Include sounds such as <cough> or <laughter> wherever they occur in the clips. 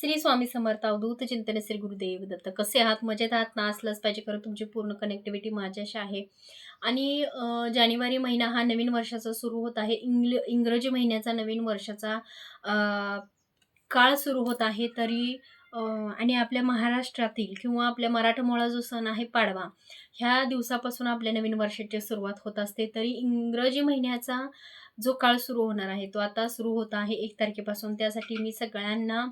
श्री स्वामी समर्थ अवधूत चिंतन श्री गुरुदेव दत्त. कसे आहात? मजेत आहात? ना असलंच पाहिजे कारण तुमची पूर्ण कनेक्टिव्हिटी माझ्याशी आहे. आणि जानेवारी महिना हा नवीन वर्षाचा सुरू होत आहे. इंग्ल इंग्रजी महिन्याचा नवीन वर्षाचा काळ सुरू होत आहे. तरी आणि आपल्या महाराष्ट्रातील किंवा आपल्या मराठमोळा जो सण आहे पाडवा ह्या दिवसापासून आपल्या नवीन वर्षाची सुरुवात होत असते. तरी इंग्रजी महिन्याचा जो काळ सुरू होणार आहे तो आता सुरू होत आहे एक तारखेपासून. त्यासाठी मी सगळ्यांना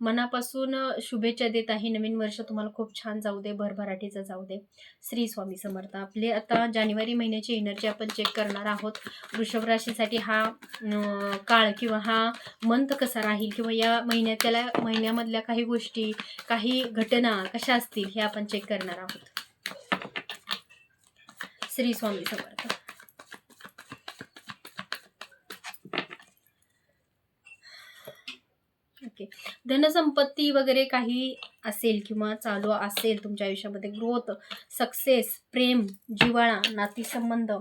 मनापासून शुभेच्छा देत आहे. नवीन वर्ष तुम्हाला खूप छान जाऊ दे भरभराटीचं जाऊ दे. श्री स्वामी समर्थ. आपले आता जानेवारी महिन्याची एनर्जी आपण चेक करणार आहोत. वृषभ राशीसाठी हा काळ किंवा हा मंथ कसा राहील किंवा या महिन्यातल्या महिन्यामधल्या काही गोष्टी काही घटना कशा असतील हे आपण चेक करणार आहोत. श्री स्वामी समर्थ. ओके. धनसंपत्ती वगैरे काही असेल किंवा चालू असेल तुमच्या आयुष्यामध्ये ग्रोथ सक्सेस प्रेम जिव्हाळा नातीसंबंध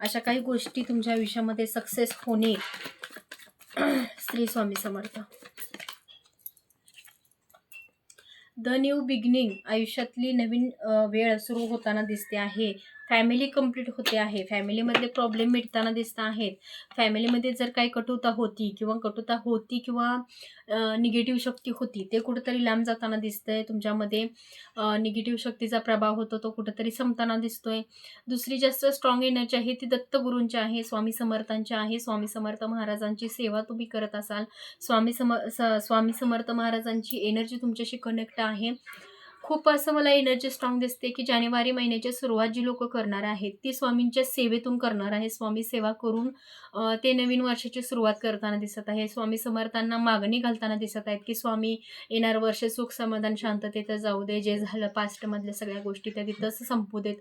अशा काही गोष्टी तुमच्या आयुष्यामध्ये सक्सेस होणे. <clears throat> Shri Swami Samarth. The new beginning आयुष्यातली नवीन वेळ सुरू होताना दिसते आहे. फॅमिली कंप्लीट होते आहे. फॅमिलीमधले प्रॉब्लेम मिटताना दिसत आहेत. फॅमिलीमध्ये जर काही कटुता होती किंवा कटुता होती किंवा निगेटिव्ह शक्ती होती ते कुठंतरी लांब जाताना दिसतंय. तुमच्यामध्ये निगेटिव्ह शक्तीचा प्रभाव होतो तो कुठंतरी संपताना दिसतोय. दुसरी जास्त स्ट्रॉंग एनर्जी आहे ती दत्तगुरूंची आहे स्वामी समर्थांची आहे. स्वामी समर्थ महाराजांची सेवा तुम्ही करत असाल. स्वामी सम स स्वामी समर्थ महाराजांची एनर्जी तुमच्याशी कनेक्ट आहे. खूप असं मला एनर्जी स्ट्रॉंग दिसते की जानेवारी महिन्याची सुरुवात जी लोक करणार आहेत ती स्वामींच्या सेवेतून करणार आहे. स्वामी सेवा करून ते नवीन वर्षाची सुरुवात करताना दिसत आहे. स्वामी समर्थांना मागणी घालताना दिसत आहेत की स्वामी येणार वर्ष सुख समाधान शांततेत जाऊ दे. जे झालं पास्टमधल्या सगळ्या गोष्टी त्या तिथंच संपू देत.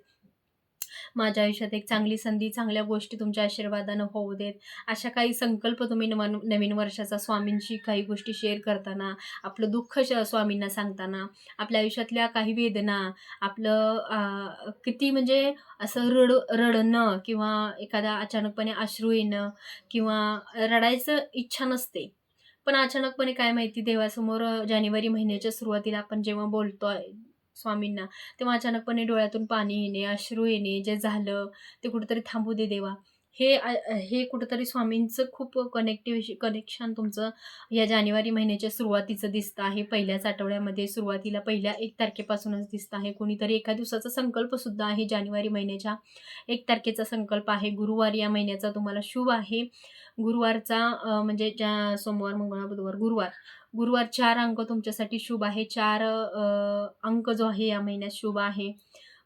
माझ्या आयुष्यात एक चांगली संधी चांगल्या गोष्टी तुमच्या आशीर्वादानं होऊ देत. अशा काही संकल्प तुम्ही नवन नवीन वर्षाचा स्वामींशी काही गोष्टी शेअर करताना आपलं दुःख श स्वामींना सांगताना आपल्या आयुष्यातल्या काही वेदना आपलं किती म्हणजे असं रड रडणं किंवा एखादा अचानकपणे अश्रू येणं किंवा रडायचं इच्छा नसते. पण अचानकपणे काय माहिती देवासमोर जानेवारी महिन्याच्या सुरुवातीला आपण जेव्हा बोलतोय स्वामींना. तेव्हा अचानकपणे डोळ्यातून पाणी येणे अश्रू येणे जे झालं ते कुठेतरी थांबू दे देवा. हे हे कुठंतरी स्वामींचं खूप कनेक्टिव्ह कनेक्शन तुमचं या जानेवारी महिन्याच्या सुरुवातीचं दिसतं आहे. पहिल्याच आठवड्यामध्ये सुरुवातीला पहिल्या एक तारखेपासूनच दिसतं आहे. कोणीतरी एका दिवसाचा संकल्पसुद्धा आहे जानेवारी महिन्याच्या एक तारखेचा संकल्प आहे. गुरुवार या महिन्याचा तुम्हाला शुभ आहे. गुरुवारचा म्हणजे ज्या सोमवार मंगळवार बुधवार गुरुवार गुरुवार चार अंक तुमच्यासाठी शुभ आहे. चार अंक जो आहे या महिन्यात शुभ आहे.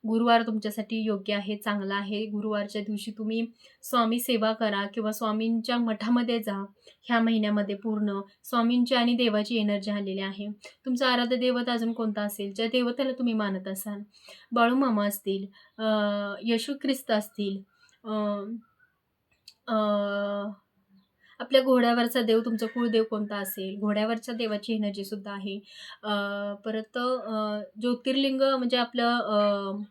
गुरुवार तुमच्यासाठी योग्य आहे चांगला आहे. गुरुवारच्या दिवशी तुम्ही स्वामी सेवा करा किंवा स्वामींच्या मठामध्ये जा. ह्या महिन्यामध्ये पूर्ण स्वामींची आणि देवाची एनर्जी आलेली आहे. तुमचा आराध्य देवता अजून कोणता असेल? ज्या देवतेला तुम्ही मानत असाल. बाळूमामा असतील यशू ख्रिस्त असतील आपल्या घोड्यावरचा देव तुमचा कुळदेव कोणता असेल? घोड्यावरच्या देवाची एनर्जी सुद्धा आहे. परत ज्योतिर्लिंग म्हणजे आपलं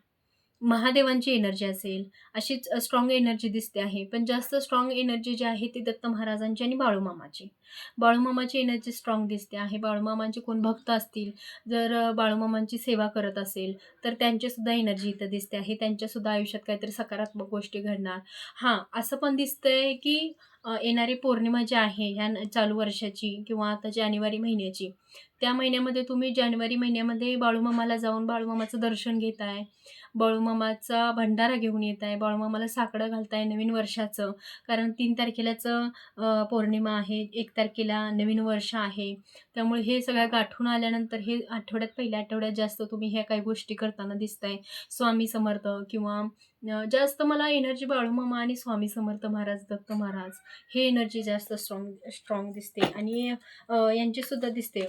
महादेवांची एनर्जी असेल अशीच स्ट्रॉंग एनर्जी दिसते आहे. पण जास्त स्ट्रॉंग एनर्जी जी आहे ती दत्त महाराजांची आणि बाळूमामाची. बाळूमामाची एनर्जी स्ट्रॉंग दिसते आहे. बाळूमामांचे कोण भक्त असतील जर बाळूमामांची सेवा करत असेल तर त्यांचीसुद्धा एनर्जी इथं दिसते आहे. त्यांच्यासुद्धा आयुष्यात काहीतरी सकारात्मक गोष्टी घडणार. हां असं पण दिसतंय की येणारी पौर्णिमा जी आहे ह्या न- चालू वर्षाची किंवा आता जानेवारी महिन्याची त्या महिन्यामध्ये तुम्ही जानेवारी महिन्यामध्ये बाळूमामाला जाऊन बाळूमामाचं दर्शन घेताय. बाळूमामाचा भंडारा घेऊन येत आहे बाळूमामाला साकडं घालताय नवीन वर्षाचं. कारण तीन तारखेलाचं पौर्णिमा आहे. एक तारखेला नवीन वर्ष आहे. त्यामुळे हे सगळ्या गाठून आल्यानंतर हे आठवड्यात पहिल्या आठवड्यात जास्त तुम्ही ह्या काही गोष्टी करताना दिसताय. स्वामी समर्थ किंवा जास्त मला एनर्जी बाळूमामा आणि स्वामी समर्थ महाराज दत्त महाराज हे एनर्जी जास्त स्ट्रॉंग स्ट्रॉंग दिसते. आणि यांचीसुद्धा यांची सुद्धा दिसते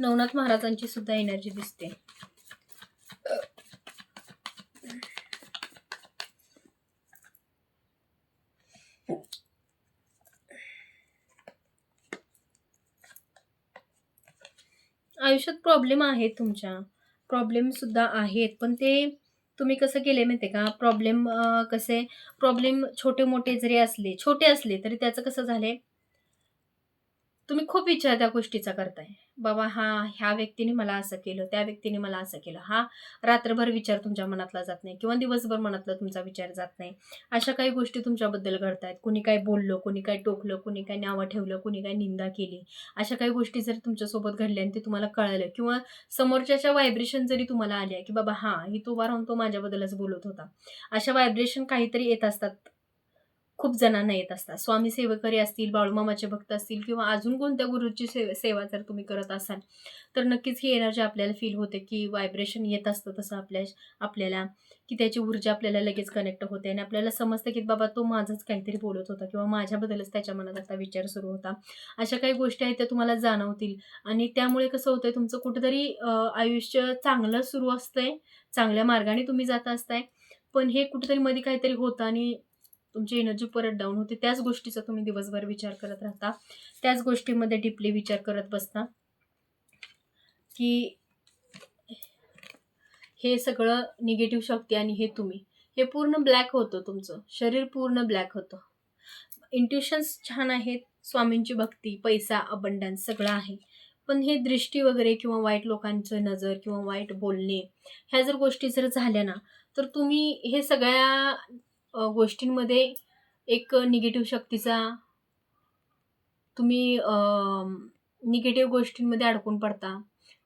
नवनाथ महाराजांची सुद्धा एनर्जी दिसते. आयुष्यात प्रॉब्लेम आहेत तुमच्या. प्रॉब्लेमसुद्धा आहेत. पण ते तुम्ही कसं केले माहिती आहे का प्रॉब्लेम कसे? प्रॉब्लेम छोटे मोठे जरी असले छोटे असले तरी त्याचं कसं झाले तुम्ही खूप विचार त्या गोष्टीचा करताय. बाबा हा ह्या व्यक्तीने मला असं केलं त्या व्यक्तीने मला असं केलं. हा रात्रभर विचार तुमच्या मनातला जात नाही किंवा दिवसभर मनातला तुमचा विचार जात नाही. अशा काही गोष्टी तुमच्याबद्दल घडतायत. कुणी काय बोललं कुणी काय टोकलं कुणी काय नावं ठेवलं कुणी काय निंदा केली. अशा काही गोष्टी जर तुमच्यासोबत घडल्या आणि ते तुम्हाला कळालं किंवा समोरच्याच्या व्हायब्रेशन जरी तुम्हाला आल्या की बाबा हा ही तो उभा राहून तो माझ्याबद्दलच बोलत होता. अशा व्हायब्रेशन काहीतरी येत असतात. खूप जणांना येत असतात. स्वामी सेवकरी असतील बाळूमामाचे भक्त असतील किंवा अजून कोणत्या गुरुची सेवा सेवा जर तुम्ही करत असाल तर नक्कीच ही एनर्जी आपल्याला फील होते की व्हायब्रेशन येत असतं तसं आपल्या आपल्याला की त्याची ऊर्जा आपल्याला लगेच कनेक्ट होते आणि आपल्याला समजतं की बाबा तो माझंच काहीतरी बोलत होता किंवा माझ्याबद्दलच त्याच्या मनात आता विचार सुरू होता. अशा काही गोष्टी आहेत त्या तुम्हाला जाणवतील आणि त्यामुळे कसं होतंय तुमचं कुठंतरी आयुष्य चांगलं सुरू असतंय चांगल्या मार्गाने तुम्ही जात असताय पण हे कुठेतरी मध्ये काहीतरी होतं आणि तुमची एनर्जी परत डाऊन होते. त्याच गोष्टीचा तुम्ही दिवसभर विचार करत राहता. त्याच गोष्टीमध्ये डीपली विचार करत बसता. की हे सगळं निगेटिव्ह शक्ती आणि हे तुम्ही हे पूर्ण ब्लॅक होतं तुमचं. शरीर पूर्ण ब्लॅक होतं. इंट्युशन्स छान आहेत. स्वामींची भक्ती पैसा अबंडन्स सगळं आहे. पण हे दृष्टी वगैरे किंवा वाईट लोकांचं नजर किंवा वाईट बोलणे ह्या जर गोष्टी जर झाल्या ना तर तुम्ही हे सगळ्या गोष्टींमध्ये एक निगेटिव्ह शक्तीचा तुम्ही निगेटिव्ह गोष्टींमध्ये अडकून पडता.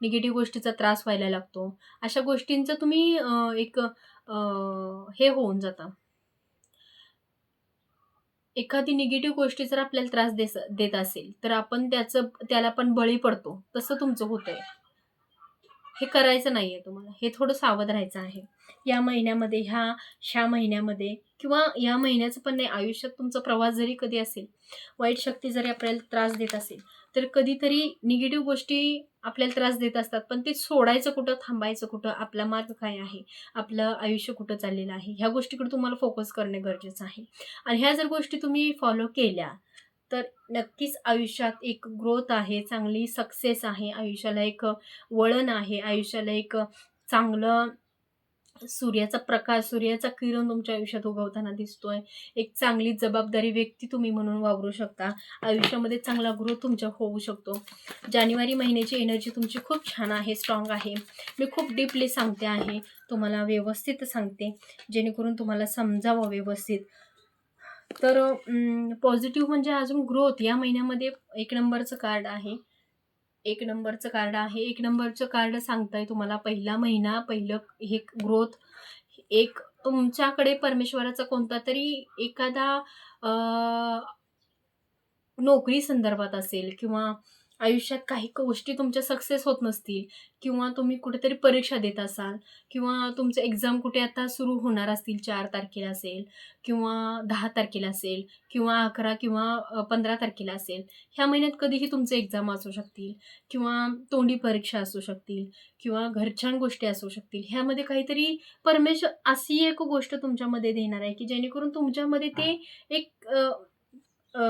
निगेटिव्ह गोष्टीचा त्रास व्हायला लागतो. अशा गोष्टींचं तुम्ही एक हे होऊन जातं. एखादी निगेटिव्ह गोष्टी जर आपल्याला त्रास देस देत असेल तर आपण त्याचं त्याला पण बळी पडतो. तसं तुमचं होतंय. हे करायचं नाही आहे तुम्हाला. हे थोडं सावध राहायचं आहे. या महिन्यामध्ये ह्या ह्या महिन्यामध्ये किंवा या महिन्याचं पण नाही आयुष्यात तुमचा प्रवास जरी कधी असेल वाईट शक्ती जरी आपल्याला त्रास देत असेल तर कधीतरी निगेटिव्ह गोष्टी आपल्याला त्रास देत असतात पण ते सोडायचं कुठं थांबायचं कुठं आपला मार्ग काय आहे आपलं आयुष्य कुठं चाललेलं आहे ह्या गोष्टीकडे तुम्हाला फोकस करणे गरजेचं आहे. आणि ह्या जर गोष्टी तुम्ही फॉलो केल्या तर नक्कीच आयुष्यात एक ग्रोथ आहे चांगली सक्सेस आहे. आयुष्याला एक वळण आहे. आयुष्याला एक चांगलं सूर्याचा प्रकाश सूर्याचा किरण तुमच्या आयुष्यात उगवताना दिसतोय. एक चांगली जबाबदारी व्यक्ती तुम्ही म्हणून वावरू शकता. आयुष्यामध्ये चांगला ग्रोथ तुमच्या होऊ शकतो. जानेवारी महिन्याची एनर्जी तुमची खूप छान आहे स्ट्रॉंग आहे. मी खूप डीपली सांगते आहे. तुम्हाला व्यवस्थित सांगते. जेणेकरून तुम्हाला समजावं व्यवस्थित. तर पॉझिटिव्ह म्हणजे अजून ग्रोथ या महिन्यामध्ये एक नंबरचं कार्ड आहे. एक नंबरचं कार्ड आहे. एक नंबरचं कार्ड सांगताय तुम्हाला. पहिला महिना पहिलं हे ग्रोथ एक तुमच्याकडे परमेश्वराचा कोणता तरी एखादा नोकरी संदर्भात असेल किंवा आयुष्यात काही गोष्टी तुमच्या सक्सेस होत नसतील किंवा तुम्ही कुठेतरी परीक्षा देत असाल किंवा तुमचं एक्झाम कुठे आता सुरू होणार असतील चार तारखेला असेल किंवा दहा तारखेला असेल किंवा अकरा किंवा पंधरा तारखेला असेल ह्या महिन्यात कधीही तुमचे एक्झाम असू शकतील किंवा तोंडी परीक्षा असू शकतील किंवा घरच्या गोष्टी असू शकतील ह्यामध्ये काहीतरी परमेश्वर अशी एक गोष्ट तुमच्यामध्ये देणार आहे की जेणेकरून तुमच्यामध्ये ते एक अ, अ,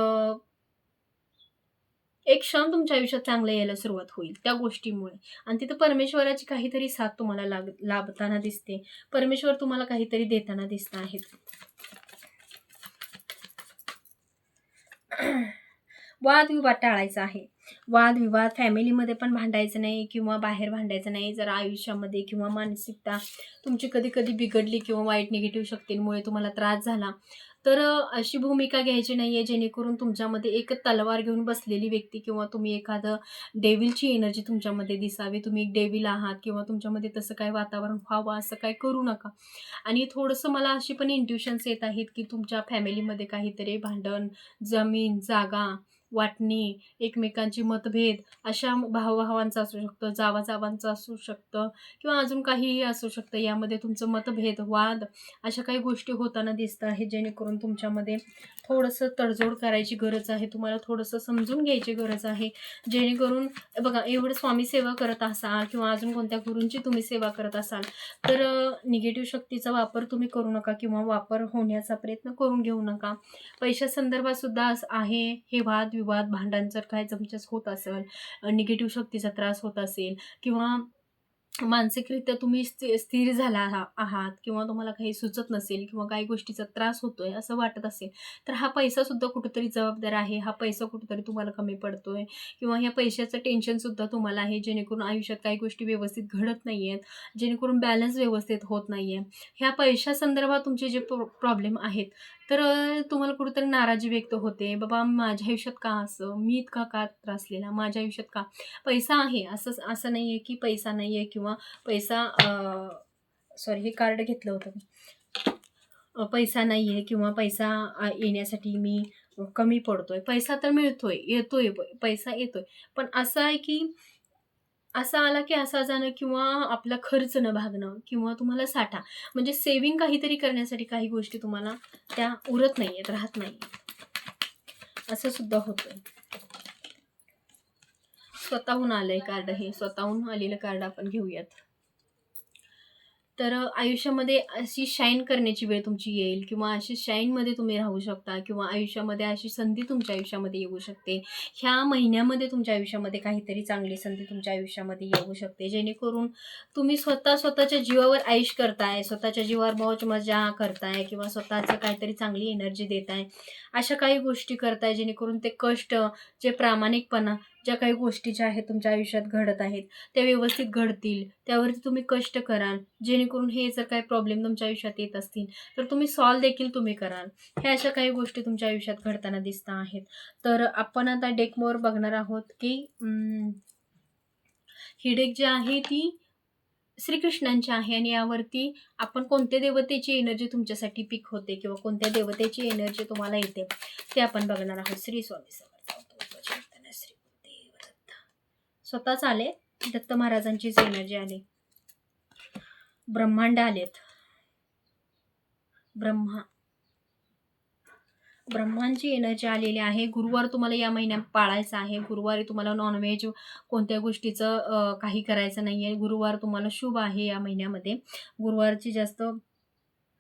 एक क्षण तुमच्या आयुष्यात चांगलं यायला सुरुवात होईल त्या गोष्टीमुळे. आणि तिथं परमेश्वराची काहीतरी साथ तुम्हाला लाग लाभताना दिसते. परमेश्वर तुम्हाला काहीतरी देताना दिसत आहेत. वादविवाद टाळायचा आहे. वादविवाद फॅमिलीमध्ये पण भांडायचं नाही किंवा बाहेर भांडायचं नाही जर आयुष्यामध्ये किंवा मानसिकता तुमची कधी कधी बिघडली किंवा वाईट निगेटिव्ह शक्तींमुळे तुम्हाला त्रास झाला. तर अशी भूमिका घ्यायची नाही आहे जेणेकरून तुमच्यामध्ये एक तलवार घेऊन बसलेली व्यक्ती किंवा तुम्ही एखादं डेव्हिलची एनर्जी तुमच्यामध्ये दिसावी तुम्ही एक डेव्हिल आहात किंवा तुमच्यामध्ये तसं काय वातावरण व्हावं असं काय करू नका. आणि थोडंसं मला अशी पण इंट्युशन्स येत आहेत की तुमच्या फॅमिलीमध्ये काहीतरी भांडण जमीन जागा वाटणी एकमेकांची मतभेद अशा भावभावांचा असू शकतं जावाजावांचा असू शकतं किंवा अजून काहीही असू शकतं. यामध्ये तुमचं मतभेद वाद अशा काही गोष्टी होताना दिसत आहेत जेणेकरून तुमच्यामध्ये थोडंसं तडजोड करायची गरज आहे. तुम्हाला थोडंसं समजून घ्यायची गरज आहे. जेणेकरून बघा एवढं स्वामी सेवा करत असाल किंवा अजून कोणत्या गुरूंची तुम्ही सेवा करत असाल तर निगेटिव्ह शक्तीचा वापर तुम्ही करू नका किंवा वापर होण्याचा प्रयत्न करून घेऊ नका. पैशासंदर्भात सुद्धा असं आहे हे वाद विवाद भांडण जर काय तुमच्याच होत असेल निगेटिव्ह शक्तीचा त्रास होत असेल किंवा मानसिकरित्या तुम्ही स्थि स्थिर झाला आहा आहात किंवा तुम्हाला काही सुचत नसेल किंवा काही गोष्टीचा त्रास होतोय असं वाटत असेल तर हा पैसासुद्धा कुठेतरी जबाबदार आहे. हा पैसा कुठेतरी तुम्हाला कमी पडतोय किंवा ह्या पैशाचं टेन्शनसुद्धा तुम्हाला आहे जेणेकरून आयुष्यात काही गोष्टी व्यवस्थित घडत नाही आहेत जेणेकरून बॅलन्स व्यवस्थित होत नाही आहे ह्या पैशासंदर्भात तुमचे जे प्रॉब्लेम आहेत तर अ, तुम्हाला कुठेतरी नाराजी व्यक्त होते. बाबा माझ्या आयुष्यात का असं? मी इतका का त्रासलेला? माझ्या आयुष्यात का? पैसा आहे. असं असं नाही आहे की पैसा नाही आहे किंवा पैसा सॉरी हे कार्ड घेतलं होतं मी. अ, पैसा नाही आहे किंवा पैसा अ, येण्यासाठी मी कमी पडतोय. पैसा तर मिळतोय येतोय पैसा येतोय. पण असं आहे की असा आला की असा जाणं किंवा आपला खर्च न भागणं किंवा तुम्हाला साठा. म्हणजे सेव्हिंग काहीतरी करण्यासाठी काही गोष्टी तुम्हाला त्या उरत नाही आहेत राहत नाही असं सुद्धा होतं स्वतःहून आलंय कार्ड हे. स्वतःहून आलेलं कार्ड आपण घेऊयात. तर आयुष्यामध्ये अशी शाईन करण्याची वेळ तुमची येईल किंवा अशी शाईनमध्ये तुम्ही राहू शकता किंवा आयुष्यामध्ये अशी संधी तुमच्या आयुष्यामध्ये येऊ शकते. ह्या महिन्यामध्ये तुमच्या आयुष्यामध्ये काहीतरी चांगली संधी तुमच्या आयुष्यामध्ये येऊ शकते. जेणेकरून तुम्ही स्वतः स्वतःच्या जीवावर आयुष करताय स्वतःच्या जीवावर मौज मजा करताय किंवा स्वतःचं काहीतरी चांगली एनर्जी देताय अशा काही गोष्टी करताय जेणेकरून ते कष्ट जे प्रामाणिकपणा ज्या काही गोष्टी ज्या आहेत तुमच्या आयुष्यात घडत आहेत त्या व्यवस्थित घडतील. त्यावरती तुम्ही कष्ट कराल. जेणेकरून हे जर काही प्रॉब्लेम तुमच्या आयुष्यात येत असतील तर तुम्ही सॉल्व देखील तुम्ही कराल. ह्या अशा काही गोष्टी तुमच्या आयुष्यात घडताना दिसत आहेत. तर आपण आता डेकमोर बघणार आहोत की ही डेक जी आहे ती श्रीकृष्णांची आहे आणि यावरती आपण कोणत्या देवतेची एनर्जी तुमच्यासाठी पिक होते किंवा कोणत्या देवतेची एनर्जी तुम्हाला येते ते आपण बघणार आहोत. श्री स्वामी समर्थ अवधूत श्री गुरुदेव दत्त. स्वतःच आले. दत्त महाराजांचीच एनर्जी आली. ब्रह्मांड आलेत. ब्रह्मा ब्रह्मांची एनर्जी आलेली आहे. गुरुवार तुम्हाला या महिन्यात पाळायचा आहे. गुरुवारी तुम्हाला नॉनव्हेज कोणत्या गोष्टीचं काही करायचं नाही आहे गुरुवार तुम्हाला शुभ आहे या महिन्यामध्ये. गुरुवारची जास्त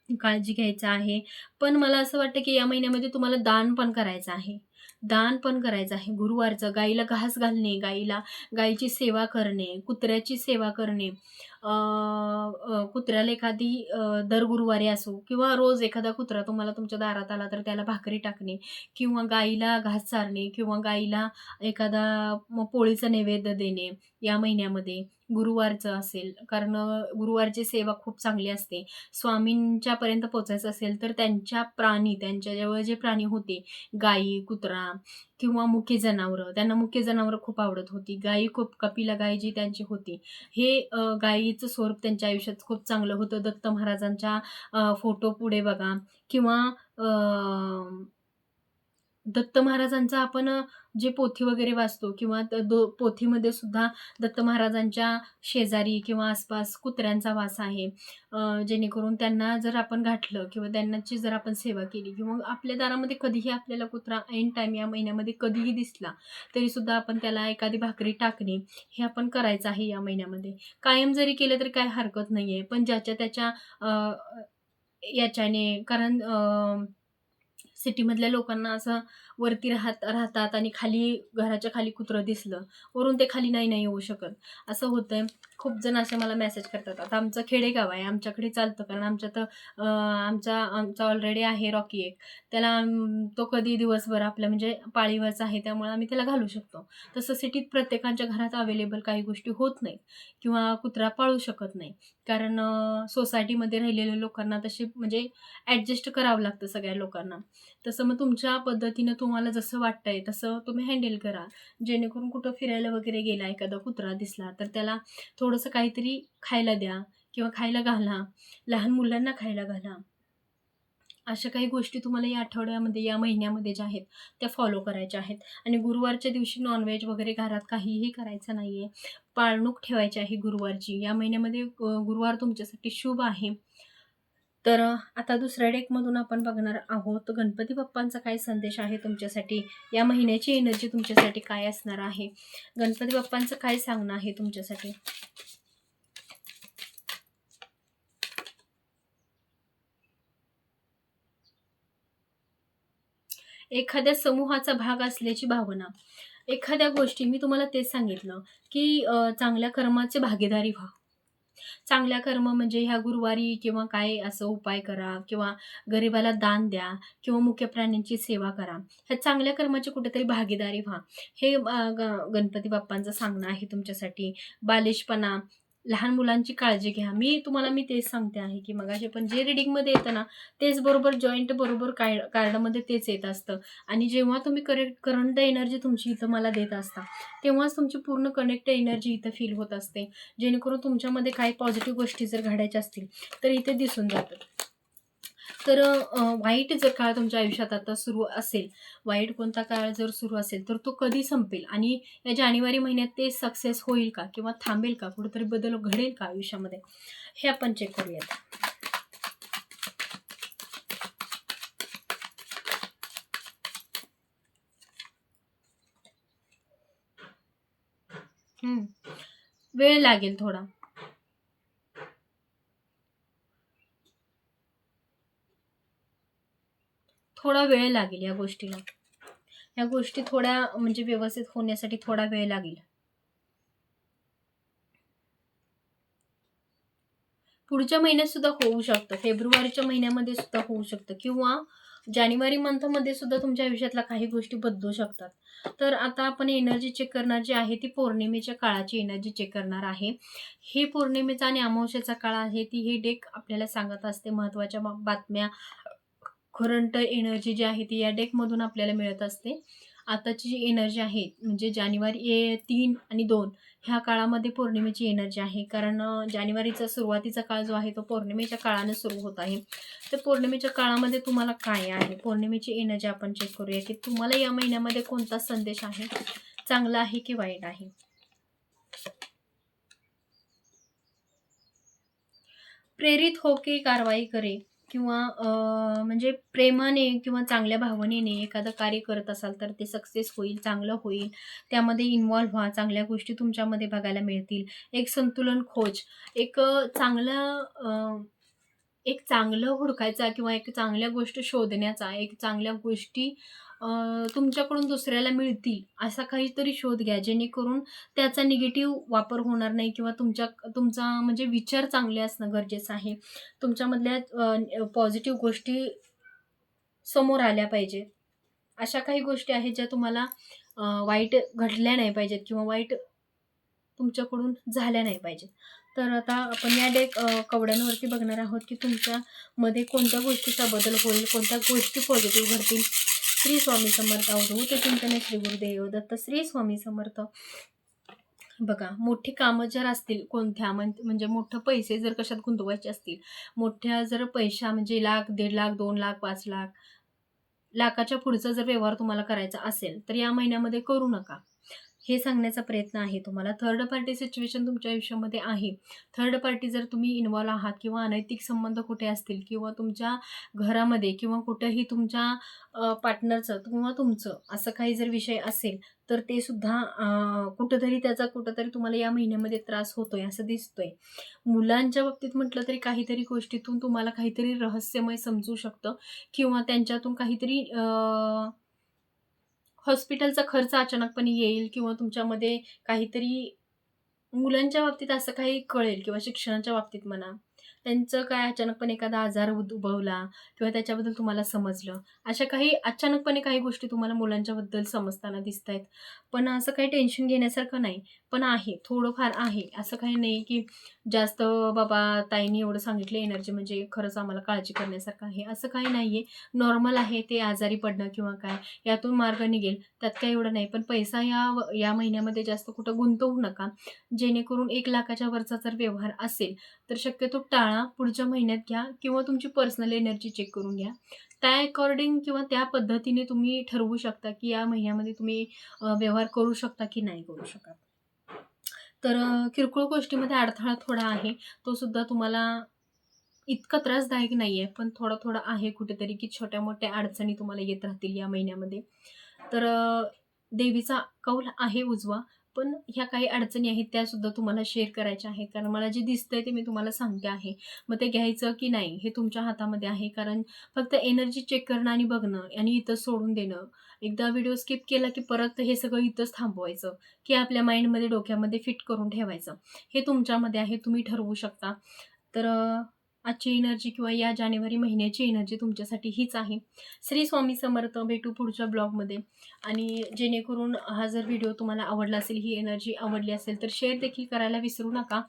काळजी घ्यायचं आहे. पण मला असं वाटतं की या महिन्यामध्ये तुम्हाला दान पण करायचं आहे. दान पण करायचं आहे. गुरुवारचं गाईला घास घालणे गाईला गाईची सेवा करणे कुत्र्याची सेवा करणे कुत्र्याला एखादी दर गुरुवारी असो किंवा रोज एखादा कुत्रा तुम्हाला तुमच्या दारात आला तर त्याला भाकरी टाकणे किंवा गाईला घास चारणे किंवा गाईला एखादा पोळीचा पोळीचं नैवेद्य देणे या महिन्यामध्ये गुरुवारचं असेल. कारण गुरुवारची सेवा खूप चांगली असते. स्वामींच्या पर्यंत पोचायचं असेल तर त्यांच्या प्राणी त्यांच्याजवळ जे प्राणी होते गाई कुत्रा किंवा मुके जनावरं. त्यांना मुके जनावरं खूप आवडत होती. गाई खूप कपिला गाई जी त्यांची होती. हे अ, गाईचं स्वरूप त्यांच्या आयुष्यात खूप चांगलं होतं. दत्त महाराजांच्या फोटो पुढे बघा. किंवा अ, दत्त महाराजांचा आपण जे पोथी वगैरे वाचतो किंवा दो पोथीमध्ये सुद्धा दत्त महाराजांच्या शेजारी किंवा आसपास कुत्र्यांचा वास आहे. जेणेकरून त्यांना जर आपण घातलं किंवा त्यांनाची जर आपण सेवा केली किंवा आपल्या दारामध्ये कधीही आपल्याला कुत्रा ऐन टाईम या महिन्यामध्ये कधीही दिसला तरीसुद्धा आपण त्याला एखादी भाकरी टाकणे हे आपण करायचं आहे या महिन्यामध्ये. कायम जरी केलं तरी काय हरकत नाही आहे पण ज्याच्या त्याच्या याच्याने कारण सिटीमधल्या लोकांना असं वरती राहत राहतात आणि खाली घराच्या खाली कुत्रं दिसलं वरून ते खाली नाही नाही येऊ शकत. असं होतंय. खूप जण असे मला मेसेज करतात. आता आमचं खेडेगाव आहे. आमच्याकडे चालतं. कारण आमच्या तर आमचा आमचा ऑलरेडी आहे रॉकी एक. त्याला तो कधी दिवसभर आपल्या म्हणजे पाळीवरचा आहे. त्यामुळे आम्ही त्याला घालू शकतो. तसं सिटीत प्रत्येकाच्या घरात अवेलेबल काही गोष्टी होत नाहीत. किंवा कुत्रा पाळू शकत नाही. कारण सोसायटीमध्ये राहिलेल्या लोकांना तशी म्हणजे ॲडजस्ट करावं लागतं सगळ्या लोकांना. तसं मग तुमच्या पद्धतीनं तुम्हाला जसं वाटतंय तसं तुम्ही हँडल करा. जेणेकरून कुठं फिरायला वगैरे गेला एखादा कुत्रा दिसला तर त्याला थोडंसं काहीतरी खायला द्या किंवा खायला घाला. लहान मुलांना खायला घाला. अशा काही गोष्टी तुम्हाला या आठवड्यामध्ये या महिन्यामध्ये ज्या आहेत त्या फॉलो करायच्या आहेत. आणि गुरुवारच्या दिवशी नॉनव्हेज वगैरे घरात काहीही करायचं नाही आहे पाळणूक ठेवायची आहे गुरुवारची. या महिन्यामध्ये गुरुवार तुमच्यासाठी शुभ आहे. तर आता दुसऱ्या डेकमधून आपण बघणार आहोत गणपती बाप्पांचा काय संदेश आहे तुमच्यासाठी? या महिन्याची एनर्जी तुमच्यासाठी काय असणार आहे? गणपती बाप्पांचं काय सांगणं आहे तुमच्यासाठी? एखाद्या समूहाचा भाग असल्याची भावना. एखाद्या गोष्टी मी तुम्हाला तेच सांगितलं की चांगल्या कर्माचे भागीदारी व्हा. चांगल्या कर्म म्हणजे ह्या गुरुवारी किंवा काय असं उपाय करा किंवा गरिबाला दान द्या किंवा मुख्य प्राण्यांची सेवा करा. ह्या चांगल्या कर्माची कुठेतरी भागीदारी व्हा. हे ग- गणपती बाप्पांचं सांगणं आहे तुमच्यासाठी. बालिशपणा लहान मुलांची काळजी घ्या. मी तुम्हाला मी तेच सांगते आहे की मगाशी पण जे रिडिंगमध्ये येतं ना तेच बरोबर जॉईंट बरोबर काय कार्डमध्ये तेच येत असतं. आणि जेव्हा तुम्ही करेक्ट करंट एनर्जी तुमची इथं मला देत असता तेव्हाच तुमची पूर्ण कनेक्ट एनर्जी इथं फील होत असते. जेणेकरून तुमच्यामध्ये काही पॉझिटिव्ह गोष्टी जर घडायच्या असतील तर इथे दिसून जातात तर वाईट जर काळ तुमच्या आयुष्यात आता सुरू असेल वाईट कोणता काळ जर सुरू असेल तर तो कधी संपेल? आणि या जानेवारी महिन्यात ते सक्सेस होईल का? किंवा थांबेल का? कुठेतरी बदल घडेल का आयुष्यामध्ये? हे आपण चेक करूयात. हम्म. वेळ लागेल थोडा. थोडा वेळ लागेल या गोष्टीला. या गोष्टी थोड्या म्हणजे व्यवस्थित होण्यासाठी थोडा वेळ लागेल. पुढच्या महिन्यात सुद्धा होऊ शकतं. फेब्रुवारीच्या महिन्यामध्ये सुद्धा होऊ शकतं. किंवा जानेवारी मंथमध्ये सुद्धा तुमच्या आयुष्यातल्या काही गोष्टी बदलू शकतात. तर आता आपण एनर्जी चेक करणार जी आहे ती पौर्णिमेच्या काळाची एनर्जी चेक करणार आहे. हे पौर्णिमेचा आणि अमावस्याचा काळ आहे. ती हे डेक आपल्याला सांगत असते. महत्त्वाच्या बातम्या करंट एनर्जी जी आहे ती या डेकमधून आपल्याला मिळत असते. आताची जी एनर्जी आहे म्हणजे जानेवारी ए तीन आणि दोन ह्या काळामध्ये पौर्णिमेची एनर्जी आहे. कारण जानेवारीचा सुरुवातीचा काळ जो आहे तो पौर्णिमेच्या काळानं सुरू होत आहे. तर पौर्णिमेच्या काळामध्ये तुम्हाला काय आहे? पौर्णिमेची एनर्जी आपण चेक करूया की तुम्हाला या महिन्यामध्ये कोणता संदेश आहे? चांगला आहे की वाईट आहे? प्रेरित हो की कारवाई करे? किंवा म्हणजे प्रेमाने किंवा चांगल्या भावनेने एखादं कार्य करत असाल तर ते सक्सेस होईल चांगलं होईल. त्यामध्ये इन्वॉल्व्ह व्हा चांगल्या गोष्टी तुमच्यामध्ये बघायला मिळतील. एक संतुलन खोज. एक चांगलं एक चांगलं हुडकायचा किंवा एक चांगल्या गोष्ट शोधण्याचा एक चांगल्या गोष्टी तुमच्याकडून दुसऱ्याला मिळतील असा काहीतरी शोध घ्या. जेणेकरून त्याचा निगेटिव्ह वापर होणार नाही किंवा तुमच्या तुमचा म्हणजे विचार चांगले असणं गरजेचं आहे. तुमच्यामधल्या पॉझिटिव्ह गोष्टी समोर आल्या पाहिजेत अशा काही गोष्टी आहेत ज्या तुम्हाला वाईट घडल्या नाही पाहिजेत किंवा वाईट तुमच्याकडून झाल्या नाही पाहिजेत. तर आता आपण या डेक कवड्यांवरती बघणार आहोत की तुमच्यामध्ये कोणत्या गोष्टीचा बदल होईल कोणत्या गोष्टी पॉझिटिव्ह घडतील. श्री स्वामी समर्थ अवधूत चिंतन श्री गुरुदेव दत्त श्री स्वामी समर्थ. बघा मोठी कामं जर असतील कोणत्या म्हण- म्हणजे मोठं पैसे जर कशात गुंतवायचे असतील मोठ्या जर पैशा म्हणजे लाख दीड लाख दोन लाख पाच लाख लाखाच्या पुढचा जर व्यवहार तुम्हाला करायचा असेल तर या महिन्यामध्ये करू नका. हे सांगण्याचा प्रयत्न आहे तुम्हाला. थर्ड पार्टी सिच्युएशन तुमच्या आयुष्यामध्ये आहे. थर्ड पार्टी जर तुम्ही इन्वॉल्व आहात किंवा अनैतिक संबंध कुठे असतील किंवा तुमच्या घरामध्ये किंवा कुठेही तुमच्या पार्टनरचं किंवा तुमचं असं काही जर विषय असेल तर ते सुद्धा कुठंतरी त्याचा कुठंतरी तुम्हाला या महिन्यामध्ये त्रास होतोय असं दिसतोय. मुलांच्या बाबतीत म्हटलं तरी काहीतरी गोष्टीतून तुम्हाला काहीतरी रहस्यमय समजू शकतं किंवा त्यांच्यातून काहीतरी अं, हॉस्पिटलचा खर्च अचानकपणे येईल किंवा तुमच्यामध्ये काहीतरी मुलांच्या बाबतीत असं काही कळेल किंवा शिक्षणाच्या बाबतीत म्हणा. त्यांचं काय अचानकपणे एखादा आजार उद्भवला किंवा त्याच्याबद्दल तुम्हाला समजलं. अशा काही अचानकपणे काही गोष्टी तुम्हाला मुलांच्याबद्दल समजताना दिसत आहेत पण असं काही टेन्शन घेण्यासारखं नाही. पण आहे थोडंफार आहे. असं काही नाही की जास्त बाबा ताईंनी एवढं सांगितलं एनर्जी म्हणजे खरंच आम्हाला काळजी करण्यासारखं आहे. असं काही नाही आहे नॉर्मल आहे ते आजारी पडणं किंवा काय यातून मार्ग निघेल. त्यात काही एवढं नाही. पण पैसा या या महिन्यामध्ये जास्त कुठं गुंतवू नका. जेणेकरून एक लाखाच्या वरचा जर व्यवहार असेल तर शक्यतो टाळा. पुढच्या महिन्यात घ्या किंवा तुमची पर्सनल एनर्जी चेक करून घ्या. त्या अकॉर्डिंग किंवा त्या पद्धतीने तुम्ही ठरवू शकता की या महिन्यामध्ये तुम्ही व्यवहार करू शकता की नाही करू शकत. तर किरकोळ गोष्टीमध्ये अडथळा थोडा आहे. तो सुद्धा तुम्हाला इतका त्रासदायक नाही आहे पण थोडा थोडा आहे कुठेतरी की छोट्या मोठ्या अडचणी तुम्हाला येत राहतील या महिन्यामध्ये. तर देवीचा कौल आहे उजवा. पण ह्या काही अडचणी आहेत त्यासुद्धा तुम्हाला शेअर करायच्या आहेत. कारण मला जे दिसतंय ते मी तुम्हाला सांगते आहे. मग ते घ्यायचं की नाही हे तुमच्या हातामध्ये आहे. कारण फक्त एनर्जी चेक करणं आणि बघणं आणि इथं सोडून देणं. एकदा व्हिडिओ स्किप केला की परत हे सगळं इथंच थांबवायचं. की आपल्या माइंडमध्ये डोक्यामध्ये फिट करून ठेवायचं. हे तुमच्यामध्ये आहे तुम्ही ठरवू शकता. तर आजची एनर्जी किंवा या जानेवारी महिन्याची एनर्जी तुमच्यासाठी हीच आहे. श्री स्वामी समर्थ भेटू पुढच्या ब्लॉगमध्ये आणि जेणेकरून हा जर व्हिडिओ तुम्हाला आवडला असेल ही एनर्जी आवडली असेल तर शेअर देखील करायला विसरू नका.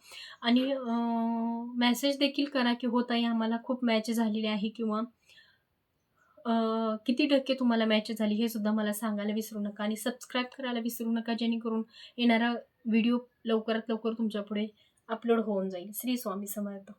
आणि मेसेज देखील करा की होत आहे आम्हाला खूप मॅच झालेली आहे किंवा किती टक्के तुम्हाला मॅच झाली हे सुद्धा मला सांगायला विसरू नका आणि सबस्क्राईब करायला विसरू नका जेणेकरून येणारा व्हिडिओ लवकरात लवकर तुमच्यापुढे अपलोड होऊन जाईल. श्री स्वामी समर्थ.